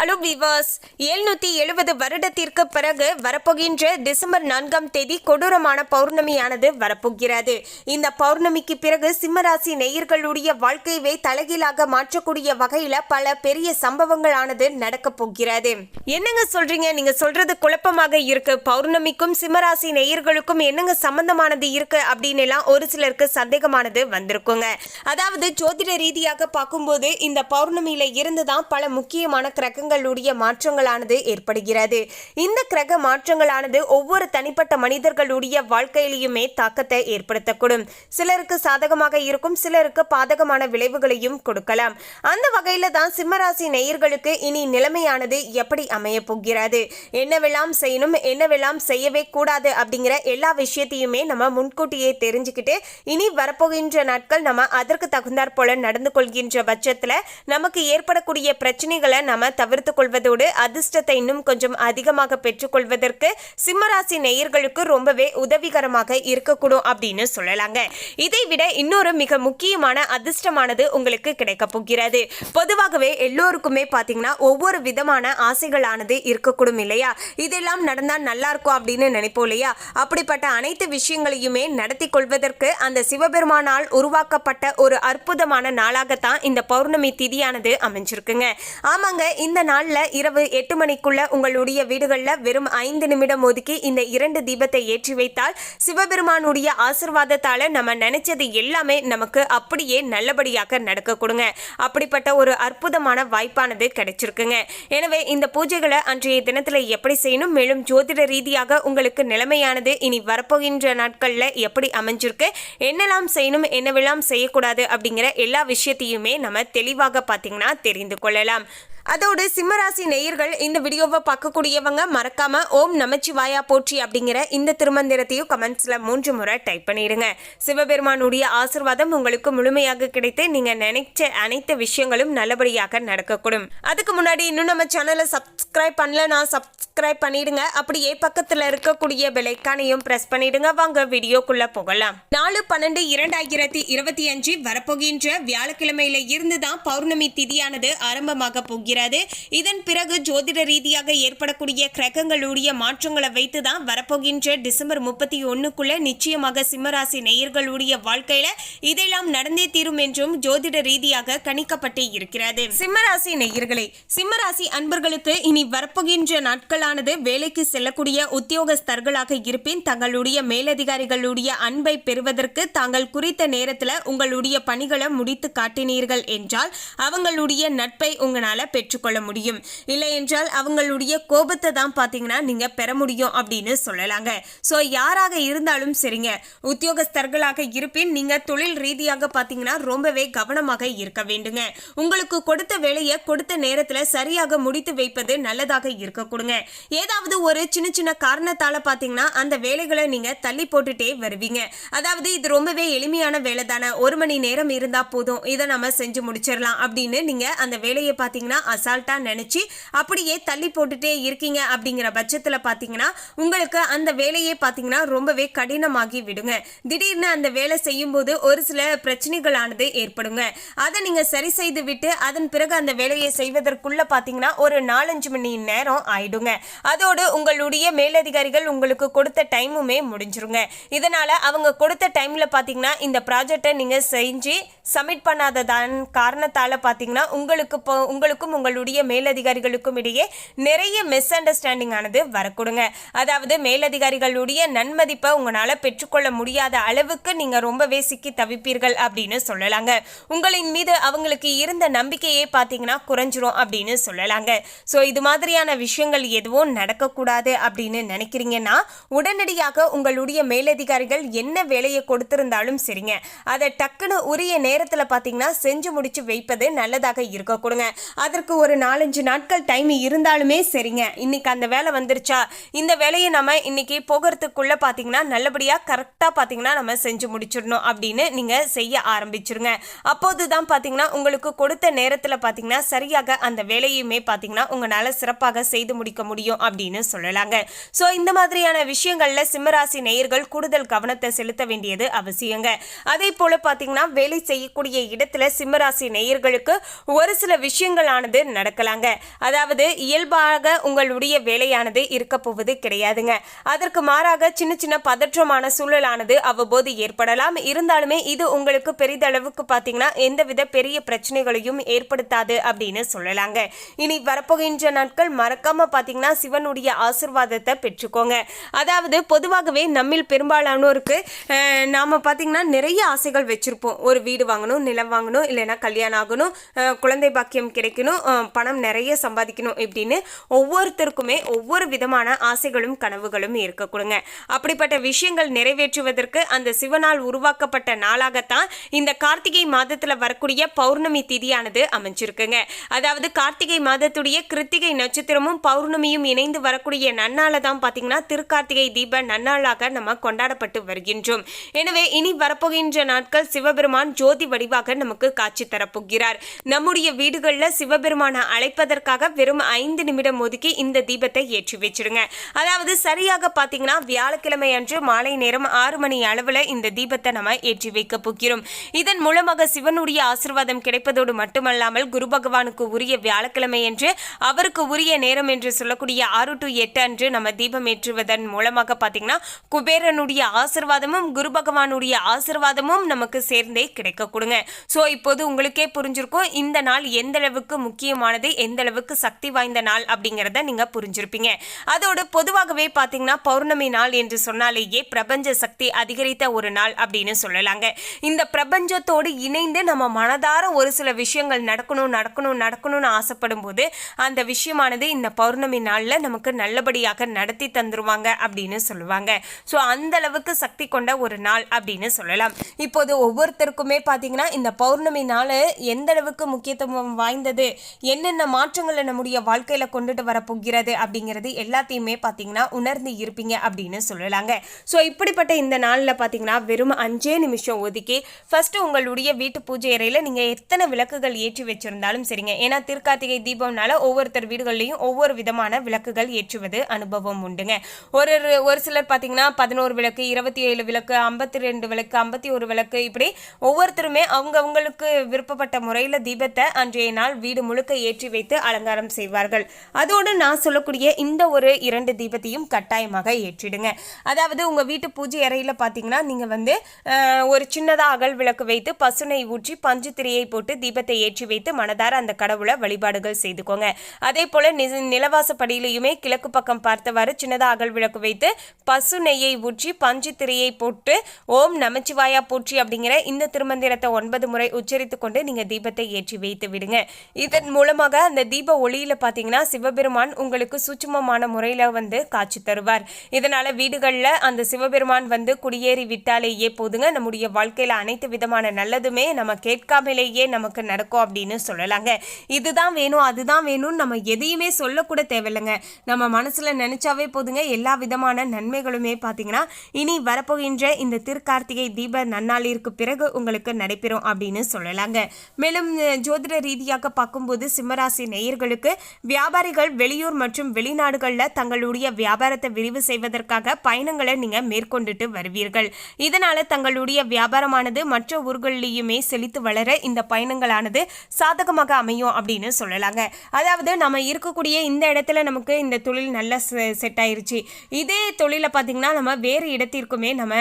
Hello விவாஸ் எழுநூத்தி எழுபது வருடத்திற்கு பிறகு வரப்போகின்ற டிசம்பர் நான்காம் தேதி கொடூரமான பௌர்ணமியானது வரப்போகிறது. இந்த பௌர்ணமிக்கு பிறகு சிம்மராசி நேயர்களுடைய வாழ்க்கையை தலைகீழாக மாற்றக்கூடிய வகையில பல பெரிய சம்பவங்களானது நடக்க போகிறது. என்னங்க சொல்றீங்க? நீங்க சொல்றது குழப்பமாக இருக்கு. பௌர்ணமிக்கும் சிம்மராசி நேயர்களுக்கும் என்னங்க சம்பந்தமானது இருக்கு? அப்படின்னு எல்லாம் ஒரு சிலருக்கு சந்தேகமானது வந்திருக்குங்க. அதாவது ஜோதிட ரீதியாக பார்க்கும்போது இந்த பௌர்ணமியில இருந்துதான் பல முக்கியமான கிரகங்களுடைய மாற்றங்களானது ஏற்படுகிறது. இந்த கிரக மாற்றங்களானது ஒவ்வொரு தனிப்பட்ட மனிதர்களுடைய வாழ்க்கையிலையுமே தாக்கத்தை ஏற்படுத்தக்கூடும். சிலருக்கு சாதகமாக இருக்கும் சிலருக்கு பாதகமான விளைவுகளையும் கொடுக்கலாம். அந்த வகையில தான் சிம்மராசி நேயர்களுக்கு இனி நிலைமையானது எப்படி அமைய போகிறது? என்னவெல்லாம் செய்யணும் என்னவெல்லாம் செய்யவே கூடாது அப்படிங்கிற எல்லா விஷயத்தையுமே நம்ம முன்கூட்டியே தெரிஞ்சுக்கிட்டு இனி வரப்போகின்ற நாட்கள் நம்ம அதற்கு தகுந்தாற் போல நடந்து கொள்கின்ற பட்சத்துல நமக்கு ஏற்படக்கூடிய பிரச்சனைகளை நம்ம தவிர்த்து கொள்வதோடு அதிர்ஷ்டத்தை இன்னும் கொஞ்சம் அதிகமாக பெற்றுக்கொள்வதற்கு சிம்மராசி நேயர்களுக்கு ரொம்பவே உதவிகரமாக இருக்கக்கூடும் அப்படின்னு சொல்லலாங்க. இதை விட இன்னொரு மிக முக்கியமான அதிர்ஷ்டமானது உங்களுக்கு கிடைக்க போகிறது. பொதுவாகவே எல்லோருக்குமே பார்த்தீங்கன்னா ஒவ்வொரு விதமான ஆசைகளானது இருக்கக்கூடும் இல்லையா? இதெல்லாம் நடந்தால் நல்லா இருக்கும் அப்படின்னு நினைப்போம் இல்லையா? அப்படிப்பட்ட அனைத்து விஷயங்களையுமே நடத்தி கொள்வதற்கு அந்த சிவபெருமானால் உருவாக்கப்பட்ட ஒரு அற்புதமான நாளாகத்தான் இந்த பௌர்ணமி திதியானது அமைஞ்சிருக்குங்க. ஆமாங்க இந்த நாளில் இரவு எட்டு மணிக்குள்ள உங்களுடைய வீடுகளில் வெறும் ஐந்து நிமிடம் ஒதுக்கி இந்த இரண்டு தீபத்தை ஏற்றி வைத்தால் சிவபெருமானுடைய ஆசிர்வாதத்தால் நம்ம நினைச்சது எல்லாமே நமக்கு அப்படியே நல்லபடியாக நடக்க கொடுங்க அப்படிப்பட்ட ஒரு அற்புதமான வாய்ப்பானது கிடைச்சிருக்குங்க. எனவே இந்த பூஜைகளை அன்றைய தினத்தில் எப்படி செய்யணும்? மேலும் ஜோதிட ரீதியாக உங்களுக்கு நிலைமையானது இனி வரப்போகின்ற நாட்களில் எப்படி அமைஞ்சிருக்கு? என்னெல்லாம் செய்யணும்? என்னவெல்லாம் செய்யக்கூடாது? அப்படிங்கிற எல்லா விஷயத்தையுமே நம்ம தெளிவாக பார்த்தீங்கன்னா தெரிந்து கொள்ளலாம். அதோடு சிம்மராசி நேயர்கள் இந்த வீடியோவை பார்க்கக்கூடியவங்க மறக்காம ஓம் நமச்சிவாயா போற்றி அப்படிங்கிற இந்த திருமந்திரத்தையும் கமெண்ட்ஸ்ல மூன்று முறை டைப் பண்ணிடுங்க. சிவபெருமானுடைய ஆசிர்வாதம் உங்களுக்கு முழுமையாக கிடைத்து நீங்க நினைச்ச அனைத்து விஷயங்களும் நல்லபடியாக நடக்கக்கூடும். அதுக்கு முன்னாடி இன்னும் நம்ம சேனலை சப்ஸ்கிரைப் பண்ணலனா சப்ஸ்கிரைப் பண்ணிடுங்க. அப்படியே பக்கத்துல இருக்கக்கூடிய பெலைக்கானையும் பிரஸ் பண்ணிடுங்க. வாங்க வீடியோக்குள்ள போகலாம். நாலு பன்னெண்டு இரண்டாயிரத்தி இருபத்தி அஞ்சு வரப்போகின்ற வியாழக்கிழமையில இருந்து தான் பௌர்ணமி திதியானது ஆரம்பமாக போகிறது. வருகிறது இதன் பிறகு ஜோதிட ரீதியாக ஏற்படக்கூடிய கிரகங்களுடைய மாற்றங்களை வைத்து தான் வரப்போகின்ற டிசம்பர் முப்பத்தி ஒண்ணுக்குள்ள நிச்சயமாக சிம்மராசி நேயர்களுடைய வாழ்க்கையில இதெல்லாம் நடந்தே தீரும் என்றும் ஜோதிட ரீதியாக கணிக்கப்பட்டு இருக்கிறது. சிம்மராசி நேயர்களே சிம்மராசி அன்பர்களுக்கு இனி வரப்போகின்ற நாட்களானது வேலைக்கு செல்லக்கூடிய உத்தியோகஸ்தர்களாக இருப்பின் தங்களுடைய மேலதிகாரிகளுடைய அன்பை பெறுவதற்கு தாங்கள் குறித்த நேரத்தில் உங்களுடைய பணிகளை முடித்து காட்டினீர்கள் என்றால் அவங்களுடைய நட்பை உங்களால் பெற்று பெற்றுக்கொள்ள முடியும். இல்லை என்றால் அவங்களுடைய கோபத்தை தான் பாத்தீங்கன்னா நீங்க பெற முடியும் அப்படின்னு சொல்லலாங்க. ஸோ யாராக இருந்தாலும் சரிங்க. உத்தியோகஸ்தர்களாக இருப்பின் நீங்க தொழில் ரீதியாக பாத்தீங்கன்னா ரொம்பவே கவனமாக இருக்க வேண்டுங்க. உங்களுக்கு கொடுத்த வேலையை கொடுத்த நேரத்துல சரியாக முடித்து வைப்பது நல்லதாக இருக்க கொடுங்க. ஏதாவது ஒரு சின்ன சின்ன காரணத்தால பாத்தீங்கன்னா அந்த வேலைகளை நீங்க தள்ளி போட்டுட்டே வருவீங்க. அதாவது இது ரொம்பவே எளிமையான வேலை தானே. ஒரு மணி நேரம் இருந்தால் போதும். இதை நம்ம செஞ்சு முடிச்சிடலாம் அப்படின்னு நீங்க அந்த வேலையை பார்த்தீங்கன்னா அசால்ட்டாக நினச்சி அப்படியே தள்ளி போட்டுட்டே இருக்கீங்க அப்படிங்கிற பட்சத்தில் பார்த்தீங்கன்னா உங்களுக்கு அந்த வேலையே பார்த்தீங்கன்னா ரொம்பவே கடினமாகி விடுங்க. திடீர்னு அந்த வேலை செய்யும்போது ஒரு சில பிரச்சனைகளானது ஏற்படுங்க. அதை நீங்கள் சரி செய்து விட்டு அதன் பிறகு அந்த வேலையை செய்வதற்குள்ளே பார்த்தீங்கன்னா ஒரு நாலஞ்சு மணி நேரம் ஆயிடுங்க. அதோடு உங்களுடைய மேலதிகாரிகள் உங்களுக்கு கொடுத்த டைமுமே முடிஞ்சிருங்க. இதனால் அவங்க கொடுத்த டைமில் பார்த்தீங்கன்னா இந்த ப்ராஜெக்டை நீங்கள் செஞ்சு சப்மிட் பண்ணாததான் காரணத்தால் பார்த்தீங்கன்னா உங்களுக்கு இப்போ உங்களுக்கும் உங்களுடைய மேலதிகாரிகளுக்கும் இடையே நிறைய மிஸ் அண்டர்ஸ்டாண்டிங் ஆனது வரக்கூடுங்க. அதாவது மேலதிகாரிகளுடைய நன்மதிப்பை உங்களால பெற்றுக்கொள்ள முடியாத அளவுக்கு நீங்க ரொம்பவே சிக்கி தவிப்பீர்கள் அப்படின்னு சொல்லலாங்க. உங்களின் மீது அவங்களுக்கு இருந்த நம்பிக்கையே பார்த்தீங்கன்னா குறைஞ்சிரும் அப்படின்னு சொல்லலாங்க. ஸோ இது மாதிரியான விஷயங்கள் எதுவும் நடக்கக்கூடாது அப்படின்னு நினைக்கிறீங்கன்னா உடனடியாக உங்களுடைய மேலதிகாரிகள் என்ன வேலையை கொடுத்திருந்தாலும் சரிங்க. அதை டக்குன்னு உரிய நேரத்தில் பார்த்தீங்கன்னா செஞ்சு முடிச்சு வைப்பது நல்லதாக இருக்க கொடுங்க அதற்கு ஒரு நாலஞ்சு நாட்கள் டைம் இருந்தாலுமே சரிங்க. இன்னைக்கு அந்த வேலை வந்துருச்சா? இந்த வேலையை நம்ம இன்னைக்கு போகிறதுக்குள்ளே பார்த்தீங்கன்னா நல்லபடியாக கரெக்டாக பார்த்தீங்கன்னா நம்ம செஞ்சு முடிச்சிடணும் அப்படின்னு நீங்கள் செய்ய ஆரம்பிச்சிருங்க. அப்போது தான் பார்த்தீங்கன்னா உங்களுக்கு கொடுத்த நேரத்தில் பார்த்தீங்கன்னா சரியாக அந்த வேலையுமே பார்த்தீங்கன்னா உங்களால் சிறப்பாக செய்து முடிக்க முடியும் அப்படின்னு சொல்லலாங்க. ஸோ இந்த மாதிரியான விஷயங்கள்ல சிம்மராசி நேயர்கள் கூடுதல் கவனத்தை செலுத்த வேண்டியது அவசியங்க. அதே போல பார்த்தீங்கன்னா வேலை செய்யக்கூடிய இடத்துல சிம்மராசி நேயர்களுக்கு ஒரு சில விஷயங்களானது விஷயமானது நடக்கலாங்க. அதாவது இயல்பாக உங்களுடைய வேலையானது இருக்க போவது கிடையாதுங்க. அதற்கு மாறாக சின்ன சின்ன பதற்றமான சூழலானது அவ்வப்போது ஏற்படலாம். இருந்தாலுமே இது உங்களுக்கு பெரிதளவுக்கு பார்த்தீங்கன்னா எந்தவித பெரிய பிரச்சனைகளையும் ஏற்படுத்தாது அப்படின்னு சொல்லலாங்க. இனி வரப்போகின்ற நாட்கள் மறக்காம பார்த்தீங்கன்னா சிவனுடைய ஆசிர்வாதத்தை பெற்றுக்கோங்க. அதாவது பொதுவாகவே நம்மில் பெரும்பாலானோருக்கு நாம் பார்த்தீங்கன்னா நிறைய ஆசைகள் வச்சுருப்போம். ஒரு வீடு வாங்கணும் நிலம் வாங்கணும் இல்லைன்னா கல்யாணம் ஆகணும் குழந்தை பாக்கியம் கிடைக்கணும் பணம் நிறைய சம்பாதிக்கணும் இப்படின்னு ஒவ்வொருத்தருக்குமே ஒவ்வொரு விதமான ஆசைகளும் கனவுகளும் இருக்கக்கூடுங்க அப்படிப்பட்ட விஷயங்கள் நிறைவேற்றுவதற்கு அந்த சிவனால் உருவாக்கப்பட்ட நாளாகத்தான் இந்த கார்த்திகை மாதத்தில் வரக்கூடிய பௌர்ணமி திதியானது அமைஞ்சிருக்குங்க. அதாவது கார்த்திகை மாதத்துடைய கிருத்திகை நட்சத்திரமும் பௌர்ணமியும் இணைந்து வரக்கூடிய நன்னாளை தான் பார்த்தீங்கன்னா திருக்கார்த்திகை தீப நன்னாளாக நம்ம கொண்டாடப்பட்டு வருகின்றோம். எனவே இனி வரப்போகின்ற நாட்கள் சிவபெருமான் ஜோதி வடிவாக நமக்கு காட்சி தரப்போகிறார். நம்முடைய வீடுகளில் சிவபெருமான் பெருமானை அழைப்பதற்காக வெறும் ஐந்து நிமிடம் ஒதுக்கி இந்த தீபத்தை ஏற்றி வச்சிருங்க. அதாவது சரியாக பார்த்தீங்கன்னா வியாழக்கிழமை அன்று மாலை நேரம் ஆறு மணி அளவில் இந்த தீபத்தை நம்ம ஏற்றி வைக்க போகிறோம். இதன் மூலமாக சிவனுடைய ஆசிர்வாதம் கிடைப்பதோடு மட்டுமல்லாமல் குரு பகவானுக்கு உரிய வியாழக்கிழமை என்று அவருக்கு உரிய நேரம் என்று சொல்லக்கூடிய ஆறு டு எட்டு அன்று நம்ம தீபம் ஏற்றுவதன் மூலமாக பார்த்தீங்கன்னா குபேரனுடைய ஆசிர்வாதமும் குரு பகவானுடைய ஆசிர்வாதமும் நமக்கு சேர்ந்தே கிடைக்க கொடுங்க. ஸோ இப்போது உங்களுக்கே புரிஞ்சிருக்கும் இந்த நாள் எந்த அளவுக்கு முக்கிய முக்கியமானது எந்த அளவுக்கு சக்தி வாய்ந்த நாள் அப்படிங்கிறத நீங்க புரிஞ்சிருப்பீங்க. அதோடு பொதுவாகவே பார்த்தீங்கன்னா பௌர்ணமி நாள் என்று சொன்னாலேயே பிரபஞ்ச சக்தி அதிகரித்த ஒரு நாள் அப்படின்னு சொல்லலாங்க. இந்த பிரபஞ்சத்தோடு இணைந்து நம்ம மனதார ஒரு சில விஷயங்கள் நடக்கணும் நடக்கணும் நடக்கணும்னு ஆசைப்படும் போது அந்த விஷயமானது இந்த பௌர்ணமி நாளில் நமக்கு நல்லபடியாக நடத்தி தந்துருவாங்க அப்படின்னு சொல்லுவாங்க. ஸோ அந்த அளவுக்கு சக்தி கொண்ட ஒரு நாள் அப்படின்னு சொல்லலாம். இப்போது ஒவ்வொருத்தருக்குமே பார்த்தீங்கன்னா இந்த பௌர்ணமி நாள் எந்த அளவுக்கு முக்கியத்துவம் வாய்ந்தது என்னென்ன மாற்றங்களை நம்முடைய வாழ்க்கையில் கொண்டுட்டு வரப்போகிறது அப்படிங்கிறது எல்லாத்தையுமே பார்த்தீங்கன்னா உணர்ந்து இருப்பீங்க அப்படின்னு சொல்லலாங்க. ஸோ இப்படிப்பட்ட இந்த நாளில் பார்த்தீங்கன்னா வெறும் அஞ்சே நிமிஷம் ஒதுக்கி ஃபர்ஸ்ட் உங்களுடைய வீட்டு பூஜை அறையில் நீங்கள் எத்தனை விளக்குகள் ஏற்றி வச்சிருந்தாலும் சரிங்க. ஏன்னா திருக்கார்த்திகை தீபம்னால ஒவ்வொருத்தர் வீடுகள்லையும் ஒவ்வொரு விதமான விளக்குகள் ஏற்றுவது அனுபவம் உண்டுங்க. ஒரு ஒரு- ஒரு சிலர் பார்த்தீங்கன்னா பதினோரு விளக்கு இருபத்தி ஏழு விளக்கு ஐம்பத்தி ரெண்டு விளக்கு ஐம்பத்தி ஒரு விளக்கு இப்படி ஒவ்வொருத்தருமே அவங்கவுங்களுக்கு விருப்பப்பட்ட முறையில் தீபத்தை அன்றைய நாள் வீடு முழுக்க ஏற்றி வைத்து அலங்காரம் செய்வார்கள். அதோடு நான் சொல்லக்கூடிய இந்த ஒரு இரண்டு தீபத்தையும் கட்டாயமாக ஏற்றிடுங்க. அதாவது உங்கள் வீட்டு பூஜை அறையில் பார்த்தீங்கன்னா நீங்கள் வந்து ஒரு சின்னதாக அகல் விளக்கு வைத்து பசுனை ஊற்றி பஞ்சு திரையை போட்டு தீபத்தை ஏற்றி வைத்து மனதார அந்த கடவுளை வழிபாடுகள் செய்துக்கோங்க. அதே போல் நிலவாசப்படியிலையுமே கிழக்கு பக்கம் பார்த்தவாறு சின்னதாக அகல் விளக்கு வைத்து பசு நெய்யை ஊற்றி பஞ்சு திரையை போட்டு ஓம் நமச்சிவாயா போற்றி அப்படிங்கிற இந்த திருமந்திரத்தை ஒன்பது முறை உச்சரித்து கொண்டு நீங்கள் தீபத்தை ஏற்றி வைத்து விடுங்க. இதன் மூலமாக அந்த தீப ஒளியில பார்த்தீங்கன்னா சிவபெருமான் உங்களுக்கு சூட்சுமமான முறையில் வந்து காட்சி தருவார். இதனால வீடுகளில் அந்த சிவபெருமான் வந்து குடியேறி விட்டாலேயே போதுங்க. நம்முடைய வாழ்க்கையில் அனைத்து விதமான நல்லதுமே நம்ம கேட்காமலேயே நமக்கு நடக்கும் அப்படின்னு சொல்லலாங்க. இதுதான் வேணும் அதுதான் வேணும்னு நம்ம எதையுமே சொல்லக்கூட தேவையில்லைங்க. நம்ம மனசில் நினச்சாவே போதுங்க. எல்லா விதமான நன்மைகளுமே பார்த்தீங்கன்னா இனி வரப்போகின்ற இந்த திருக்கார்த்திகை தீப நன்னாளிற்கு பிறகு உங்களுக்கு நடைபெறும் அப்படின்னு சொல்லலாங்க. மேலும் ஜோதிட ரீதியாக பார்க்கும்போது சிம்மராசி நேயர்களுக்கு வியாபாரிகள் வெளியூர் மற்றும் வெளிநாடுகளில் தங்களுடைய வியாபாரத்தை விரிவு செய்வதற்காக பயணங்களை நீங்கள் மேற்கொண்டுட்டு வருவீர்கள். இதனால தங்களுடைய வியாபாரமானது மற்ற ஊர்களிலேயுமே செழித்து வளர இந்த பயணங்களானது சாதகமாக அமையும் அப்படின்னு சொல்லலாங்க. அதாவது நம்ம இருக்கக்கூடிய இந்த இடத்துல நமக்கு இந்த தொழில் நல்லா செட் ஆயிருச்சு இதே தொழிலை பார்த்தீங்கன்னா நம்ம வேறு இடத்திற்குமே நம்ம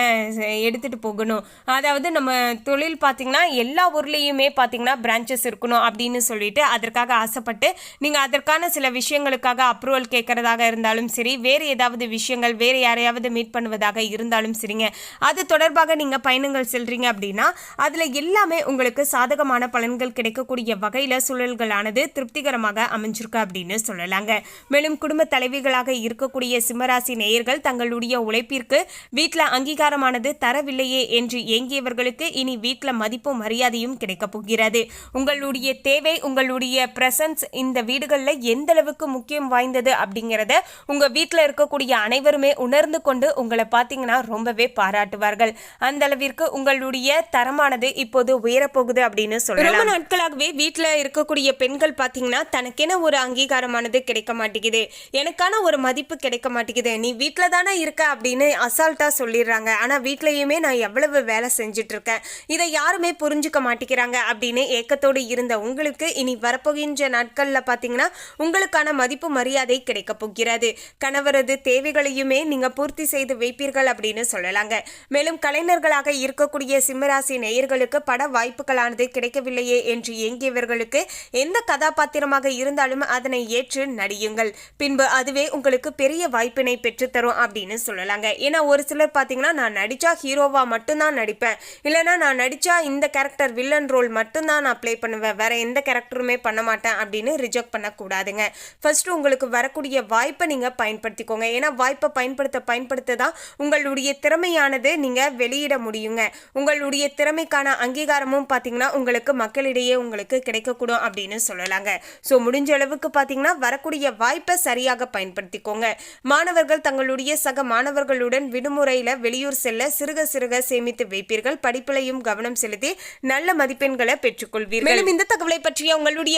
எடுத்துகிட்டு எடுத்துட்டு போகணும். அதாவது நம்ம தொழில் பார்த்தீங்கன்னா எல்லா ஊர்லேயுமே பார்த்தீங்கன்னா பிரான்ச்சஸ் இருக்கணும் அப்படின்னு சொல்லிட்டு அதற்காக ஆசைப்பட்டு நீங்கள் அதற்கான சில விஷயங்களுக்காக அப்ரூவல் கேட்குறதாக இருந்தாலும் சரி வேறு ஏதாவது விஷயங்கள் வேறு யாரையாவது மீட் பண்ணுவதாக இருந்தாலும் சரிங்க. அது தொடர்பாக நீங்கள் பயணங்கள் செல்றீங்க அப்படின்னா அதில் எல்லாமே உங்களுக்கு சாதகமான பலன்கள் கிடைக்கக்கூடிய வகையில் சூழல்களானது திருப்திகரமாக அமைஞ்சிருக்கு அப்படின்னு சொல்லலாங்க. மேலும் குடும்ப தலைவிகளாக இருக்கக்கூடிய சிம்மராசி நேயர்கள் தங்களுடைய உழைப்பிற்கு வீட்டில் அங்கீகாரமானது தரவில்லையே என்று ஏங்கியவர்களுக்கு இனி வீட்டில் மதிப்பும் மரியாதையும் கிடைக்கப் போகிறது. உங்களுடைய தேவை உங்களுடைய பிரசன்ஸ் இந்த வீடுகளில் எந்த அளவுக்கு முக்கியம் வாய்ந்தது அப்படிங்கிறத உங்க வீட்டில் இருக்கக்கூடிய அனைவருமே உணர்ந்து கொண்டு உங்களை பார்த்தீங்கன்னா ரொம்பவே பாராட்டுவார்கள். அந்த அளவிற்கு உங்களுடைய தரமானது இப்போது உயரப்போகுது அப்படின்னு சொல்லலாம். ரொம்ப நாட்களாகவே வீட்டில் இருக்கக்கூடிய பெண்கள் பார்த்தீங்கன்னா தனக்கென ஒரு அங்கீகாரமானது கிடைக்க மாட்டேங்குது. எனக்கான ஒரு மதிப்பு கிடைக்க மாட்டேங்குது. நீ வீட்டில் தானே இருக்க அப்படின்னு அசால்ட்டாக சொல்லிடுறாங்க. ஆனால் வீட்லேயுமே நான் எவ்வளவு வேலை செஞ்சுட்டு இருக்கேன். இதை யாருமே புரிஞ்சுக்க மாட்டேங்கிறாங்க அப்படின்னு ஏக்கத்தோடு இருந்த உங்களுக்கு இனி வரப்போ வரப்போகின்ற நாட்களில் பார்த்தீங்கன்னா உங்களுக்கான மதிப்பு மரியாதை கிடைக்க போகிறது. கணவரது தேவைகளையுமே நீங்கள் பூர்த்தி செய்து வைப்பீர்கள் அப்படின்னு சொல்லலாங்க. மேலும் கலைஞர்களாக இருக்கக்கூடிய சிம்மராசி நேயர்களுக்கு பட வாய்ப்புகளானது கிடைக்கவில்லையே என்று ஏங்கியவர்களுக்கு எந்த கதாபாத்திரமாக இருந்தாலும் அதனை ஏற்று நடியுங்கள். பின்பு அதுவே உங்களுக்கு பெரிய வாய்ப்பினை பெற்றுத்தரும் அப்படின்னு சொல்லலாங்க. ஏன்னா ஒரு சிலர் பார்த்தீங்கன்னா நான் நடித்தா ஹீரோவாக மட்டும்தான் நடிப்பேன். இல்லைன்னா நான் நடித்தா இந்த கேரக்டர் வில்லன் ரோல் மட்டும்தான் நான் ப்ளே பண்ணுவேன். வேற எந்த கேரக்டருமே பண்ண மாட்டேன் அப்படின்னு ரிஜெக்ட் பண்ணக்கூடாதுங்க. ஃபர்ஸ்ட் உங்களுக்கு வரக்கூடிய வாய்ப்பை நீங்க பயன்படுத்திக்கோங்க. ஏன்னா வாய்ப்பை பயன்படுத்த பயன்படுத்த தான் உங்களுடைய திறமையானது நீங்க வெளியிட முடியுங்க. உங்களுடைய திறமைக்கான அங்கீகாரமும் பார்த்தீங்கன்னா உங்களுக்கு மக்களிடையே உங்களுக்கு கிடைக்கக்கூடும் அப்படின்னு சொல்லலாங்க. ஸோ முடிஞ்ச அளவுக்கு பார்த்தீங்கன்னா வரக்கூடிய வாய்ப்பை சரியாக பயன்படுத்திக்கோங்க. மாணவர்கள் தங்களுடைய சக மாணவர்களுடன் விடுமுறையில் வெளியூர் செல்ல சிறுக சிறுக சேமித்து வைப்பீர்கள். படிப்பிலையும் கவனம் செலுத்தி நல்ல மதிப்பெண்களை பெற்றுக்கொள்வீர்கள். மேலும் இந்த தகவலை பற்றிய உங்களுடைய